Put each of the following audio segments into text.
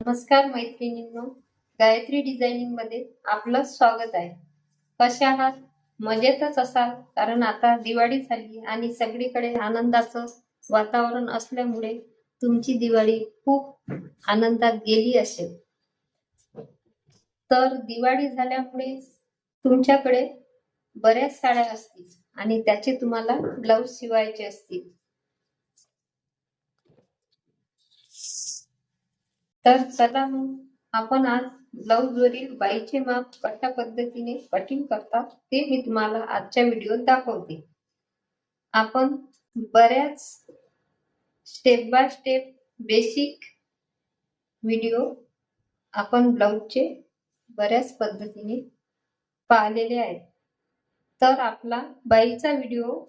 नमस्कार मैत्रिणींनो गायत्री डिझायनिंगमध्ये आपलं स्वागत आहे. कसे आहात? मजेतच असाल कारण आता दिवाळी झाली आणि सगळीकडे आनंदाचं वातावरण असल्यामुळे तुमची दिवाळी खूप आनंदात गेली असेल. तर दिवाळी झाल्यामुळे तुमच्याकडे बऱ्याच साड्या असतील आणि त्याचे तुम्हाला ब्लाऊज शिवायचे असतील. तर चला मग आपण आज ब्लाऊज वरील बाईचे माप कशा पद्धतीने कटिंग करतात ते मी तुम्हाला आजच्या व्हिडिओत दाखवते. आपण बऱ्याच step by step basic video आपण ब्लाऊजचे बऱ्याच पद्धतीने पाहिलेले आहेत. तर आपला बाईचा व्हिडिओ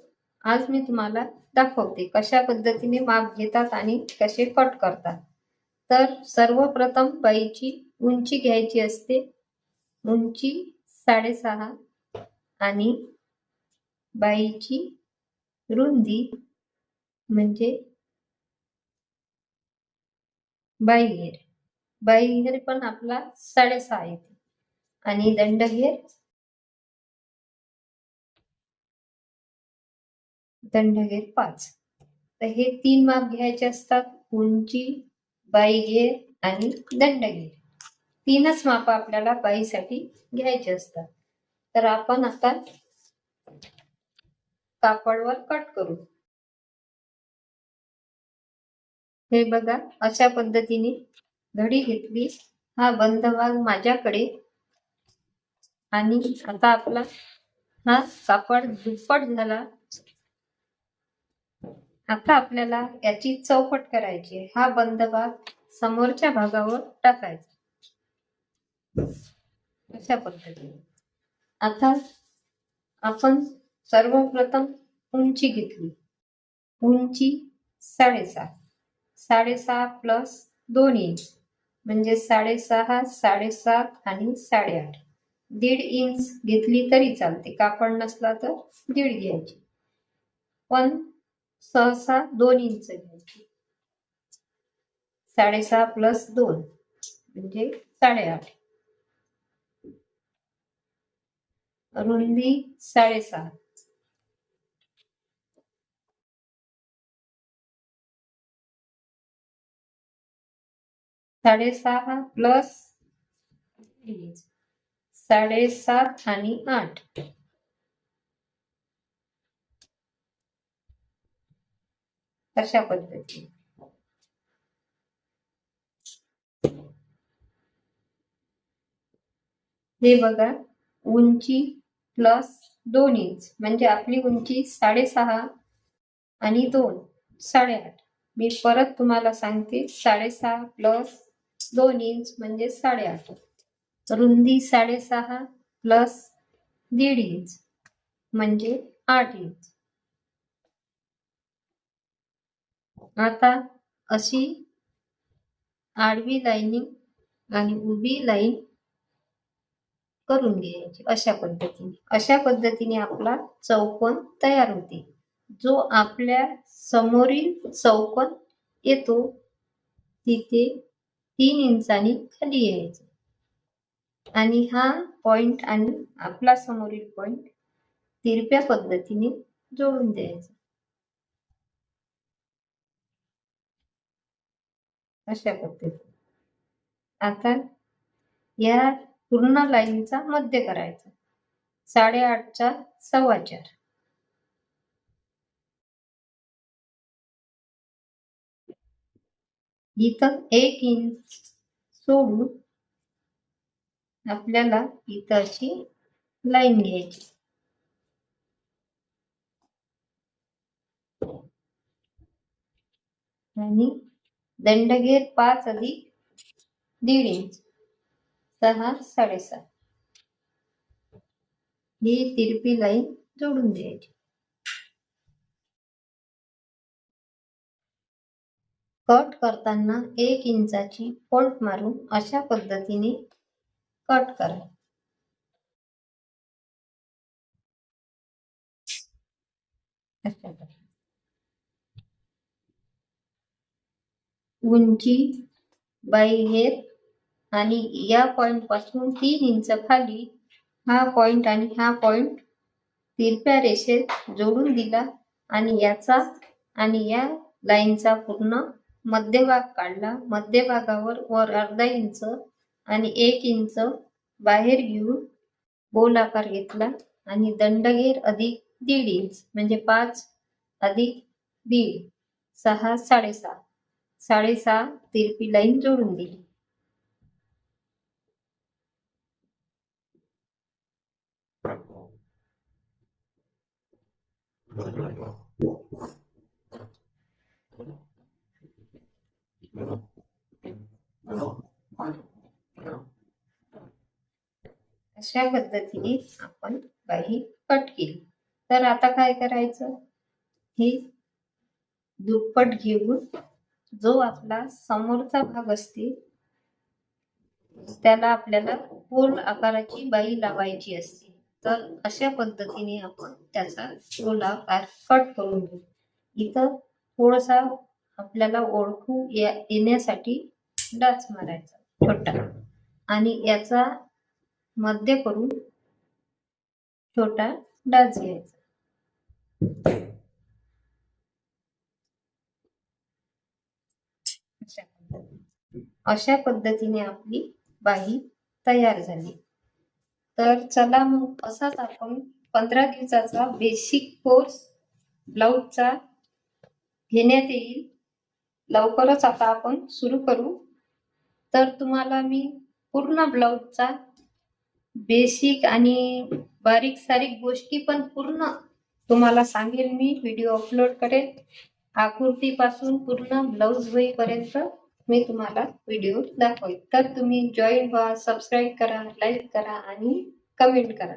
आज मी तुम्हाला दाखवते कशा पद्धतीने माप घेतात आणि कसे कट करतात. तर सर्वप्रथम बाईची उंची घ्यायची असते. उंची साडेसहा आणि बाईची रुंदी म्हणजे बाईहेर बाईहेर पण आपला साडेसहा येते. आणि दंडघेर दंडघेर पाच. तर हे तीन माप घ्यायचे असतात. उंची बाई घे आणि दंड घे तीनच माप आपल्याला बाईसाठी घ्यायचे असतात. तर आपण आता कापडवर कट करू. हे बघा अशा पद्धतीने घडी घेतली. हा बंद भाग माझ्याकडे. आणि आता आपला हा कापड दुप्पट झाला. आता आपल्याला याची चौपट करायची आहे. हा बंद भाग समोरच्या भागावर टाकायचा. अशा पद्धतीने. आता आपण सर्वप्रथम उंची घेतली. उंची साडेसहा. साडेसहा प्लस दोन इंच म्हणजे साडेसहा साडेसात आणि साडेआठ. दीड इंच घेतली तरी चालते. कापड नसला तर दीड घ्यायची. पण सहसा दोन इंच घ्यायची साडेसहा प्लस दोन म्हणजे साडेआठ. रुंदी साडेसहा. साडेसहा प्लस साडेसात आणि आठ. अशा पद्धतीने हे बघा उंची प्लस दोन इंच म्हणजे आपली उंची साडेसहा आणि दोन साडेआठ. मी परत तुम्हाला सांगते साडेसहा प्लस दोन इंच म्हणजे साडेआठ. रुंदी साडेसहा प्लस दीड इंच म्हणजे आठ इंच आता अशी आडवी लाईनिंग आणि उभी लाईन करून घ्यायची अशा पद्धतीने. अशा पद्धतीने आपला चौकोन तयार होते. जो आपल्या समोरील चौकोन येतो तिथे तीन इंचानी खाली यायचं. आणि हा पॉइंट आणि आपला समोरील पॉइंट तिरप्या पद्धतीने जोडून द्यायचा. अशा पद्धतीने आता या पूर्ण लाईनचा मध्य करायचा. साडेआठचा सव्वा चार. इथं एक इंच सोडून आपल्याला इथं अशी लाईन घ्यायची. आणि दंडघेर पाच अधिक दीड इंच. सहा साडेसात ही तिरपी लाईन जोडून द्यायची. कट करताना एक इंचाची फोल्ट मारून अशा पद्धतीने कट करा. अशा उंची बाई हेर आणि या पॉइंटपासून तीन इंच खाली हा पॉइंट आणि हा पॉइंट तिरप्या रेषेत जोडून दिला आणि याचा आणि या लाईनचा पूर्ण मध्यभाग काढला. मध्यभागावर वर अर्धा इंच आणि एक इंच बाहेर घेऊन गोल आकार घेतला आणि दंडगेर अधिक दीड इंच म्हणजे पाच अधिक दीड सहा साडेसहा. साडेसहा तिरपी लाईन जोडून दिली. अशा पद्धतीने आपण बाही कट केली. तर आता काय करायचं? हे दुप्पट घेऊन जो आपला समोरचा भाग असते त्याला आपल्याला गोल आकाराची बाई लावायची असते तर अशा पद्धतीने आपण त्याचा गोलाकार कट करून घेऊ. इथं थोडासा आपल्याला ओळखू या येण्यासाठी डाच मारायचा छोटा. आणि याचा मध्य करून छोटा डाच घ्यायचा. अशा पद्धतीने. अशा पद्धतीने आपली बाही तयार झाली. तर चला मग असाच आपण पंधरा दिवसाचा बेसिक कोर्स ब्लाऊजचा घेण्यात येईल. लवकरच आता आपण सुरू करू. तर तुम्हाला मी पूर्ण ब्लाऊजचा बेसिक आणि बारीक सारीक गोष्टी पण पूर्ण तुम्हाला सांगेल मी. व्हिडिओ अपलोड करेल. आकृतीपासून पूर्ण ब्लाऊज होईपर्यंत मी तुम्हाला व्हिडिओ दाखवेल. तर तुम्ही जॉईन व्हा सबस्क्राईब करा लाईक करा आणि कमेंट करा.